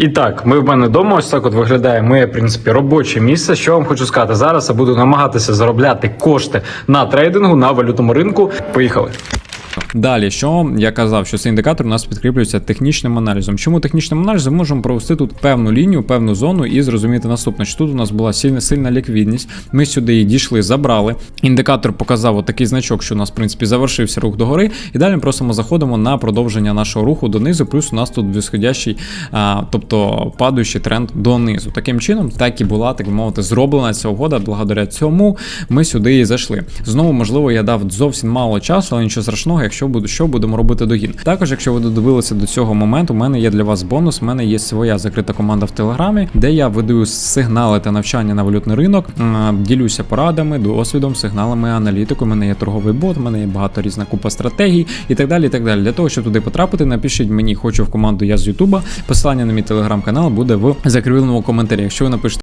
І так, ми в мене вдома. Ось так от виглядає моє, в принципі, робоче місце. Що вам хочу сказати? Зараз я буду намагатися заробляти кошти на трейдингу на валютному ринку. Поїхали. Далі, що я казав, що цей індикатор у нас підкріплюється технічним аналізом. Чому технічним аналізом? Ми можемо провести тут певну лінію, певну зону і зрозуміти наступне, що тут у нас була сильна сильна ліквідність. Ми сюди її дійшли, забрали. Індикатор показав отакий значок, що у нас в принципі завершився рух догори. І далі ми просто ми заходимо на продовження нашого руху донизу. Плюс у нас тут висходящий, а, тобто падаючий тренд донизу. Таким чином, так і була, так би мовити, зроблена ця угода. Благодаря цьому ми сюди і зайшли. Знову, можливо, я дав зовсім мало часу, але нічого страшного, якщо буду, що будемо робити догін. Також, якщо ви додивилися до цього моменту, у мене є для вас бонус. У мене є своя закрита команда в Телеграмі, де я веду сигнали та навчання на валютний ринок, ділюся порадами, досвідом, сигналами, аналітикою. У мене є торговий бот, у мене є багато різна купа стратегій і так далі. І так далі. Для того, щоб туди потрапити, напишіть мені, хочу в команду я з Ютуба. Посилання на мій телеграм-канал буде в закріпленому коментарі. Якщо ви напишете